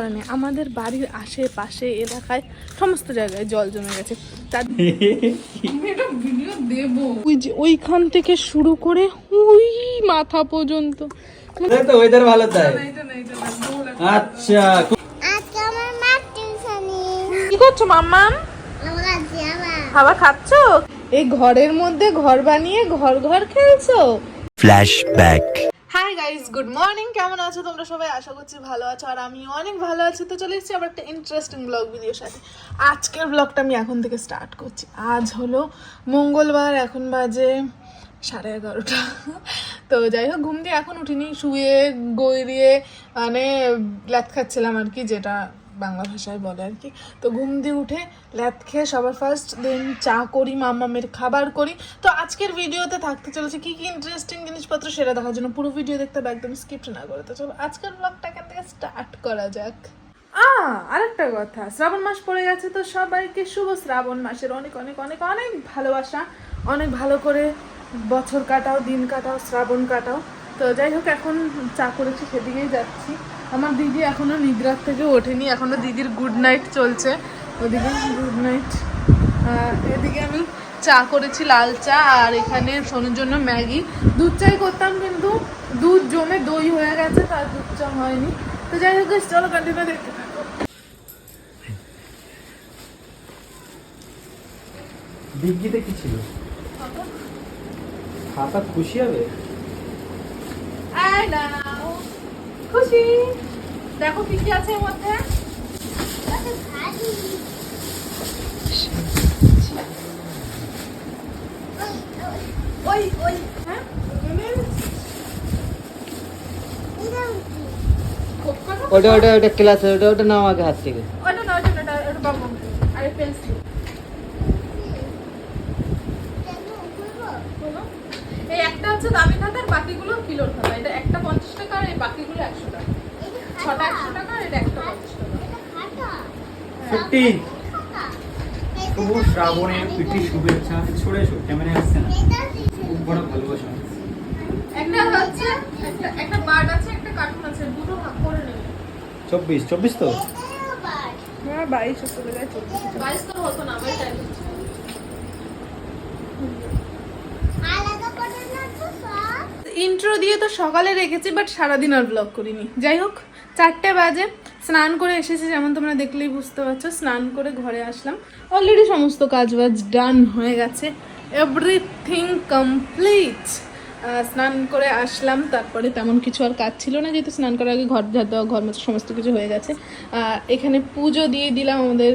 কারণে আমাদের বাড়ির আশেপাশে এলাকায় সমস্ত জায়গায় জল জমে গেছে। তার ওই যে ওইখান থেকে শুরু করে ওই মাথা পর্যন্ত। ওয়েদার ভালো তাই। আচ্ছা আজকে আমার মা টিউশনি কি করছ খাবার খাচ্ছ? এই ঘরের মধ্যে ঘর বানিয়ে ঘর ঘর খেলছো? Flashback. Hi guys good morning কেমন আছো তোমরা সবাই? আশা করছি ভালো আছো আর আমি অনেক ভালো আছি। তো চলে এসেছি আবার একটা ইন্টারেস্টিং ব্লগ ভিডিওর সাথে। আজকের ব্লগটা আমি এখন থেকে স্টার্ট করছি। আজ হলো মঙ্গলবার, এখন বাজে সাড়ে এগারোটা। তো যাই হোক, ঘুম দিয়ে এখন উঠিনি, শুয়ে, গই দিয়ে মানে ল্যাথ খাচ্ছিলাম আর কি, যেটা বাংলা ভাষায় বলে আর কি। তো ঘুম দিয়ে উঠে ল্যাথ খেয়ে সবার ফার্স্ট দেন চা করি, মামামের খাবার করি। তো আজকের ভিডিওতে থাকতে চলেছে কি কি ইন্টারেস্টিং জিনিসপত্র সেটা দেখার জন্য। পুরো ভিডিও দেখতে হবে, একদম স্কিপ্ট না করে। তো চলো, আজকের ব্লগটা এখান থেকে স্টার্ট করা যাক। আ, আরেকটা কথা। শ্রাবণ মাস পড়ে গেছে তো সবাইকে শুভ শ্রাবণ মাসের অনেক অনেক অনেক অনেক ভালোবাসা। অনেক ভালো করে বছর কাটাও, দিন কাটাও, শ্রাবণ কাটাও। তো যাই হোক, এখন চা করেছি, সেদিকেই যাচ্ছি। আমার দিদি এখনও নিদ্রার থেকে ওঠেনি এখনও দিদির গুড নাইট চলছে। ওদিকে গুড নাইট এদিকে আমি চা করেছি লাল চা আর এখানে সোনুর জন্য ম্যাগি। দুধ চাই করতাম কিন্তু দুধ জমে দই হয়ে গেছে তার দুধ চা হয়নি। তো যাই হোক চলো কন্টিনিউ দেখতে থাকো। ডিগ্গিতে কি ছিল? খাতা? খুশি হবে? নাও খুশি? দেখো কি কি আছে এর মধ্যে। হ্যাঁ? ওটা ওটা ওটা ক্লাস ওটা ওটা নাও আগে হাত থেকে ওটা নয় ওটা ওটা ওটা বাবু আরে পেন্সিল কেন করব বলো এই একটা হচ্ছে দামি খাতা আর বাকিগুলো কিলোর খাতা এটা একটা পঞ্চাশ টাকা আর এই বাকিগুলো একশো টাকা একশো টাকা আর এটা একটা শুভ শ্রাবণের প্রীতি শুভেচ্ছা ছড়ে ক্যামেরা আসছে না? খুব বড় ভালোবাসা। একটা হচ্ছে একটা একটা বার্ড আছে একটা কার্টুন আছে দুটো ভাগ করে নেবে। চব্বিশ চব্বিশ তো? হ্যাঁ তো হতো না আমার টাইম ইন্ট্রো দিয়ে তো সকালে রেখেছি বাট সারাদিন আর ব্লগ করিনি। যাই হোক চারটে বাজে, স্নান করে এসেছি, যেমন তোমরা দেখলেই বুঝতে পারছ, স্নান করে ঘরে আসলাম। অলরেডি সমস্ত কাজ বাজ ডান হয়ে গেছে এভরিথিং কমপ্লিট স্নান করে আসলাম, তারপরে তেমন কিছু আর কাজ ছিল না, যেহেতু স্নান করার আগে ঘর ঝাড় দেওয়া, ঘর মতো সমস্ত কিছু হয়ে গেছে। এখানে পুজো দিয়ে দিলাম আমাদের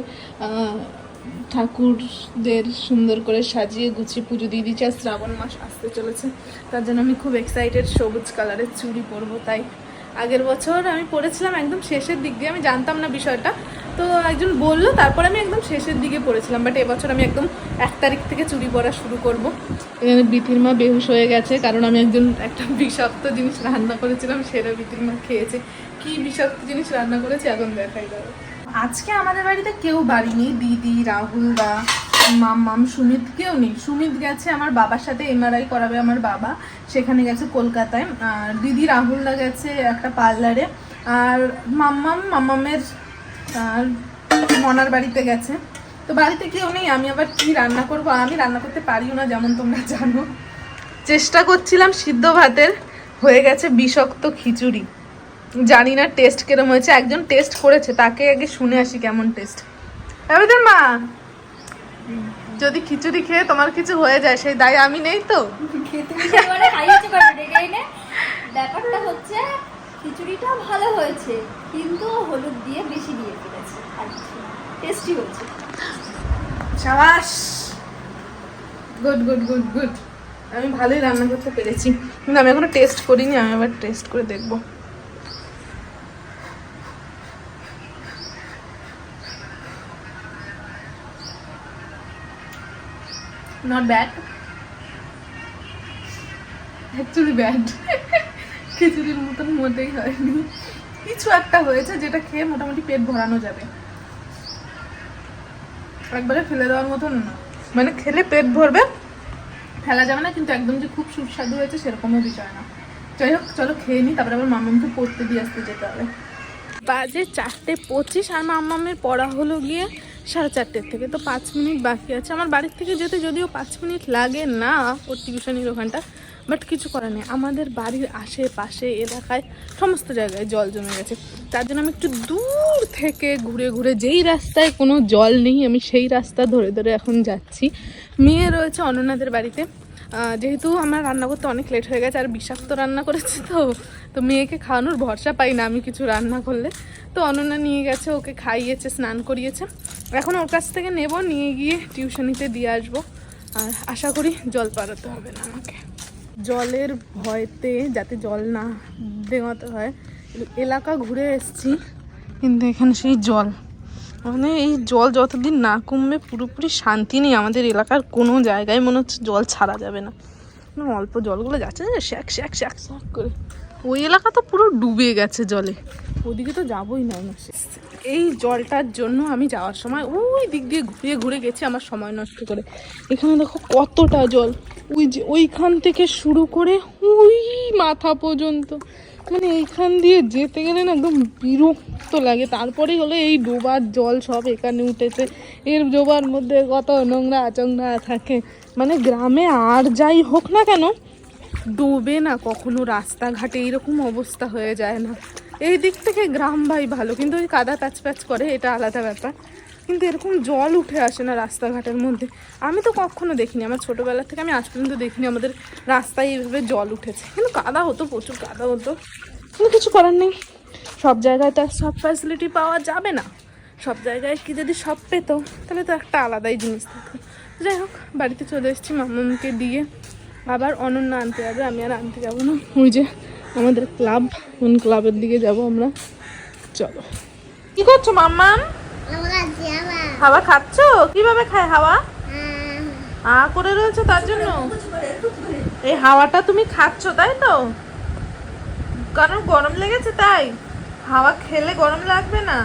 ঠাকুরদের সুন্দর করে সাজিয়ে গুছিয়ে পুজো দিয়ে দিচ্ছি আর শ্রাবণ মাস আসতে চলেছে। তার জন্য আমি খুব এক্সাইটেড সবুজ কালারের চুড়ি পরবো, তাই আগের বছর আমি পড়েছিলাম একদম শেষের দিক দিয়ে, আমি জানতাম না বিষয়টা। তো একজন বলল, তারপর আমি একদম শেষের দিকে পড়েছিলাম বাট এবছর আমি একদম এক তারিখ থেকে চুরি পরা শুরু করব। এখানে বিথির মা বেহুশ হয়ে গেছে, কারণ আমি একজন একটা বিষাক্ত জিনিস রান্না করেছিলাম, সেটা বিথির মা খেয়েছে। কি বিষাক্ত জিনিস রান্না করেছে এখন দেখাই দাও আজকে আমাদের বাড়িতে কেউ বাড়ি নেই, দিদি, রাহুল দা মাম্মাম সুমিত কেউ নেই। সুমিত গেছে, আমার বাবার সাথে এমআরআই করাবে আমার বাবা। সেখানে গেছে কলকাতায়। আর দিদি রাহুল দা গেছে একটা পার্লারে। আর মাম্মাম মাম্মামের মনার বাড়িতে গেছে। তো বাড়িতে কেউ নেই, আমি আবার কি রান্না করব? আমি রান্না করতে পারিও না, যেমন তোমরা জানো। চেষ্টা করছিলাম সিদ্ধ ভাতের। হয়ে গেছে বিষাক্ত খিচুড়ি। জানি না টেস্ট কেরম হয়েছে। একজন টেস্ট করেছে, তাকে আগে শুনে আসি কেমন টেস্ট এবার মা। যদি খিচুড়ি খেয়ে তোমার কিছু হয়ে যায় সেই দায় আমি নেই তো। এনে ব্যাপারটা হচ্ছে খিচুড়িটা ভালো হয়েছে কিন্তু হলুদ দিয়ে বেশি দিয়ে ফেলেছে টেস্টি হচ্ছে। সাবাস! গুড গুড গুড গুড আমি ভালোই রান্না করতে পেরেছি। কিন্তু আমি এখনও টেস্ট করিনি আমি আবার টেস্ট করে দেখব। নট ব্যাড অ্যাকচুয়ালি ব্যাড খিচুড়ির মতন মোটেই হয়নি। কিছু একটা হয়েছে যেটা খেয়ে মোটামুটি পেট ভরানো যাবে। একবারে ফেলে দেওয়ার মতন না। মানে খেলে পেট ভরবে, ফেলা যাবে না, কিন্তু একদম যে খুব সুস্বাদু হয়েছে সেরকমও বিষয় না। যাই হোক, চলো খেয়ে নিই তারপরে আবার মামাকে পড়তে দিয়ে আসতে যেতে হবে। বাজে চারটে পঁচিশ আর মাম্মামের পড়া হলো গিয়ে সাড়ে চারটের থেকে, তো পাঁচ মিনিট বাকি আছে। আমার বাড়ির থেকে যেতে যদিও পাঁচ মিনিট লাগে না ওর টিউশনির ওখানটা বাট কিছু করার নেই। আমাদের বাড়ির আশেপাশে এলাকায় সমস্ত জায়গায় জল জমে গেছে। তার জন্য আমি একটু দূর থেকে ঘুরে ঘুরে, যেই রাস্তায় কোনো জল নেই, আমি সেই রাস্তা ধরে ধরে এখন যাচ্ছি। মেয়ে রয়েছে অনন্যাদের বাড়িতে। যেহেতু আমার রান্না করতে অনেক লেট হয়ে গেছে, আর বিষাক্ত রান্না করেছি তো তো মেয়েকে খাওয়ানোর ভরসা পাই না আমি কিছু রান্না করলে। তো অনন্যা নিয়ে গেছে, ওকে খাইয়েছে, স্নান করিয়েছে। এখন ওর কাছ থেকে নেব, নিয়ে গিয়ে টিউশনিতে দিয়ে আসব। আর আশা করি জল পাড়াতে হবে না আমাকে। জলের ভয়তে যাতে জল না দেওয়াতে হয়, এলাকা ঘুরে এসেছি, কিন্তু এখানে সেই জল। মানে এই জল যতদিন না কমবে, পুরোপুরি শান্তি নেই আমাদের এলাকার কোনো জায়গায়। মনে হচ্ছে জল ছাড়া যাবে না। অল্প জলগুলো যাচ্ছে না শ্যাক শ্যাক শ্যাক শ্যাক করে। ওই এলাকা তো পুরো ডুবে গেছে জলে। ওদিকে তো যাবোই না এই জলটার জন্য আমি যাওয়ার সময় ওই দিক দিয়ে ঘুরে ঘুরে গেছি আমার সময় নষ্ট করে। এখানে দেখো কতটা জল। ওই যে ওইখান থেকে শুরু করে ওই মাথা পর্যন্ত। মানে এইখান দিয়ে যেতে গেলে না একদম বিরক্ত লাগে। তারপরেই হলো এই ডোবার জল সব এখানে উঠেছে। এর ডোবার মধ্যে কত নোংরা আচংরা থাকে। মানে গ্রামে আর যাই হোক না কেন ডোবে না, কখনো রাস্তাঘাটে এইরকম অবস্থা হয়ে যায় না। এই দিক থেকে গ্রাম ভাই ভালো, কিন্তু ওই কাদা প্যাচ প্যাচ করে, এটা আলাদা ব্যাপার। কিন্তু এরকম জল উঠে আসে না রাস্তাঘাটের মধ্যে। আমি তো কখনো দেখিনি, আমার ছোটোবেলা থেকে আমি আজ পর্যন্ত দেখিনি আমাদের রাস্তায় এইভাবে জল উঠেছে। কিন্তু কাদা হতো, প্রচুর কাদা হতো। কিন্তু কিছু করার নেই। সব জায়গায় তো সব ফ্যাসিলিটি পাওয়া যাবে না। সব জায়গায় কি যদি সব পেতো, তাহলে তো একটা আলাদাই জিনিস থাকতো। যাই হোক, বাড়িতে চলে এসেছি মামাকে দিয়ে। আবার অনন্য আনতে যাবে, আমি আর আনতে যাব না। ওই যে আমাদের ক্লাব, কোন ক্লাবের দিকে যাব আমরা? চলো। কি করছ আবার হাওয়া খাচ্ছ? কীভাবে খায় হাওয়া? আ করে রয়েছে তার জন্য? এই হাওয়াটা তুমি খাচ্ছ, তাই তো? কারণ গরম লেগেছে, তাই। হাওয়া খেলে গরম লাগবে না।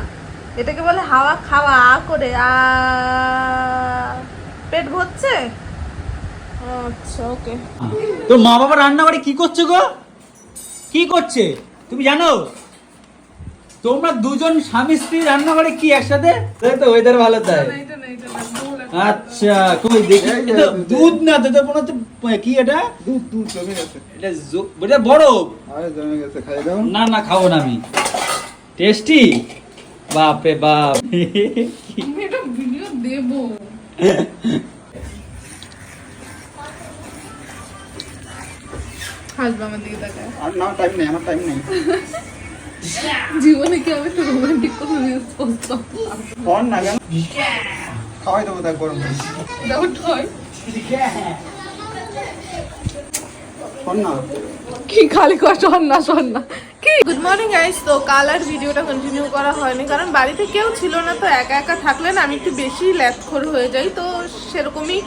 এটাকে বলে হাওয়া খাওয়া, আ করে, আ পেট ভরছে আচ্ছা ওকে তোর মা বাবা রান্না করে কি করছে গো? কি করছে? তুমি জানো? তোমরা দুজন স্বামী স্ত্রী রান্না করে কি একসাথে? তাই। তো ওয়েদার ভালো তাই আচ্ছা কই দেখি। এটা দুধ। না তো মনে হচ্ছে কি এটা? দুধ দুধ জমে গেছে। এটা এটা বরফ আরে জমে গেছে খাই দাও। না না খাব না আমি। টেস্টি? বাপ। রে বাপ এটা ভিডিও দেবো। হাসবে আমার দিকে তাকায়। আর না টাইম নেই আমার টাইম নেই। জীবনে কি আমি একটু রোমান্টিক কোনো নিউজ না কেন? খাওয়াই দেবো তাই গরম হয়। না। কি খালি শোন না শোন না। কি? গুড মর্নিং গাইস তো কাল আর ভিডিওটা কন্টিনিউ করা হয়নি কারণ বাড়িতে কেউ ছিল না তো একা একা থাকলে না আমি একটু বেশি ল্যাথখোর হয়ে যাই। তো সেরকমই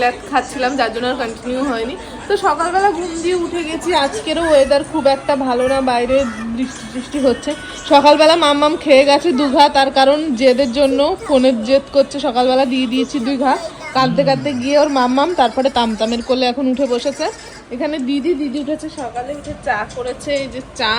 ল্যাথ খাচ্ছিলাম, যার জন্য আর কন্টিনিউ হয়নি। তো সকালবেলা ঘুম দিয়ে উঠে গেছি। আজকেরও ওয়েদার খুব একটা ভালো না, বাইরে বৃষ্টি বৃষ্টি হচ্ছে। সকালবেলা মাম্মাম খেয়ে গেছে দুঘা তার কারণ জেদের জন্য, ফোনের জেদ করছে। সকালবেলা দিয়ে দিয়েছি দুই ঘা। কাঁদতে কাঁদতে গিয়ে ওর মাম্মাম তারপরে তামতামের কোলে এখন উঠে বসেছে। এখানে দিদি দিদি উঠেছে। সকালে উঠে চা করেছে। এই যে চা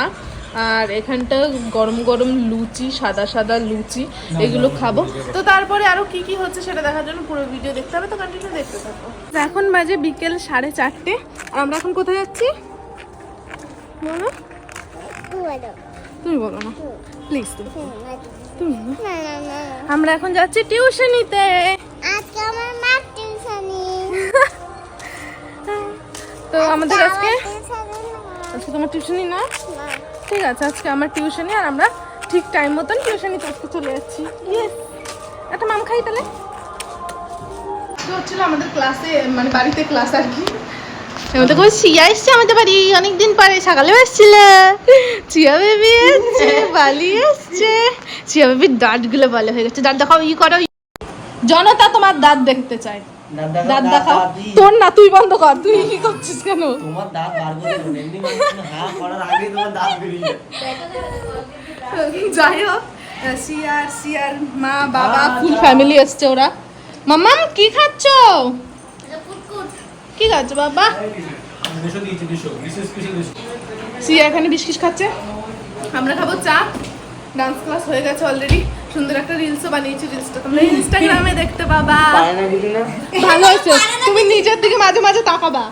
আর এখানটা গরম গরম লুচি সাদা সাদা লুচি এগুলো খাব। তো তারপরে আরও কি কি হচ্ছে সেটা দেখার জন্য পুরো ভিডিও দেখতে হবে তো কন্টিনিউ দেখতে থাকো। এখন বাজে বিকেল সাড়ে চারটে। আর আমরা এখন কোথায় যাচ্ছি? বলো। তুমি বলো না। প্লিজ তুমি। আমরা এখন যাচ্ছি টিউশনিতে। আজকে আমার মা টিউশনি। তো আমাদের আজকে আজকে তোমার টিউশনি না। ঠিক আছে আজকে আমার টিউশনি আর আমরা ঠিক টাইম মতন টিউশনিতে আজকে চলে যাচ্ছি। ইয়েস একটা মাম খাই তাহলে। তো হচ্ছিল আমাদের ক্লাসে মানে বাড়িতে ক্লাস আর কি। আমাদের কই সিয়া এসছে আমাদের বাড়ি অনেকদিন পরে সকালেও এসেছিল। চিয়া বেবি এসছে বালি এসছে। চিয়া বেবির দাঁতগুলো ভালো হয়ে গেছে। দাঁত দেখাও ই করো। জনতা তোমার দাঁত দেখতে চায়। দাঁত দেখাও তোর না তুই বন্ধ কর তুই কি করছিস কেন? তোমার দাঁত বার করে এমনি মানুষ করার আগে তোমার দাঁত বেরিয়ে যাই হোক সিয়ার সিয়ার মা বাবা ফুল ফ্যামিলি এসছে ওরা। মাম্মাম কি খাচ্ছ? কি খাচ্ছ বাবা? সিয়া এখানে বিস্কিট খাচ্ছে। আমরা খাব চা। ডান্স ক্লাস হয়ে গেছে অলরেডি সুন্দর একটা রিলসও বানিয়েছি রিলসটা তোমরা ইনস্টাগ্রামে দেখতে পাবা। ভালো হয়েছে। তুমি নিজের দিকে মাঝে মাঝে তাকাবা।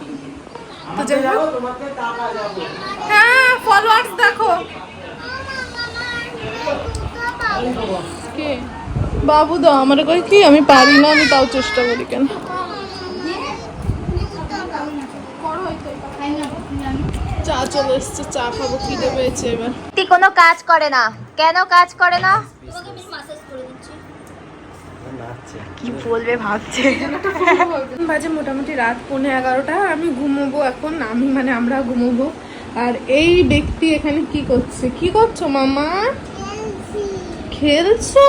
হ্যাঁ ফলোয়ার্স দেখো। কে? বাবু দাও আমার কই কি? আমি পারি না আমি তাও চেষ্টা করি কেন? চা চলে এসছে চা খাব খিদে পেয়েছে এবার। তুই কোনো কাজ করে না। কেন কাজ করে না তোমাকে আমি মাসাজ করে দিচ্ছি নাচছে কি বলবে ভাবছে? বাজে মোটামুটি রাত পৌনে এগারোটা আমি ঘুমোবো এখন আমি মানে আমরা ঘুমোবো। আর এই ব্যক্তি এখানে কি করছে? কি করছ মামা? খেলছো?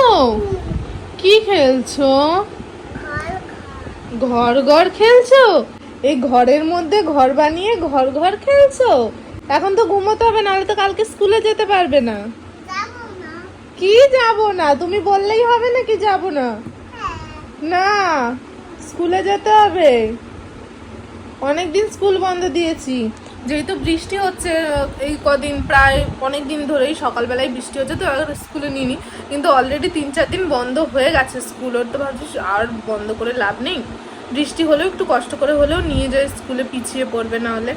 কি খেলছো? ঘর ঘর খেলছো? এই ঘরের মধ্যে ঘর বানিয়ে ঘর ঘর খেলছো? এখন তো ঘুমোতে হবে নাহলে তো কালকে স্কুলে যেতে পারবে না। কি যাব না? তুমি বললেই হবে না কি যাব না? না, স্কুলে যেতে হবে। অনেকদিন স্কুল বন্ধ দিয়েছি। যেহেতু বৃষ্টি হচ্ছে এই কদিন প্রায় অনেক দিন ধরেই সকালবেলায় বৃষ্টি হচ্ছে, তো আর স্কুলে নিইনি। কিন্তু অলরেডি তিন চার দিন বন্ধ হয়ে গেছে স্কুল, ওর তো ভাবছিস আর বন্ধ করে লাভ নেই। বৃষ্টি হলেও একটু কষ্ট করে হলেও নিয়ে যায় স্কুলে পিছিয়ে পড়বে না হলে।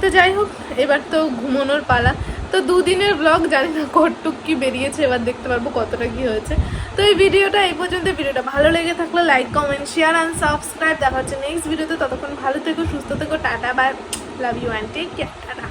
তো যাই হোক, এবার তো ঘুমানোর পালা। তো দুদিনের ব্লগ জানি না কটটুক কি বেরিয়েছে, এবার দেখতে পারব কতটা কি হয়েছে। তো এই ভিডিওটা এই পর্যন্ত। ভিডিওটা ভালো লেগে থাকলে like comment share and subscribe দেখা হচ্ছে নেক্সট ভিডিওতে ততক্ষণ ভালো থেকো, সুস্থ থেকো, tata bye love you and take care tata.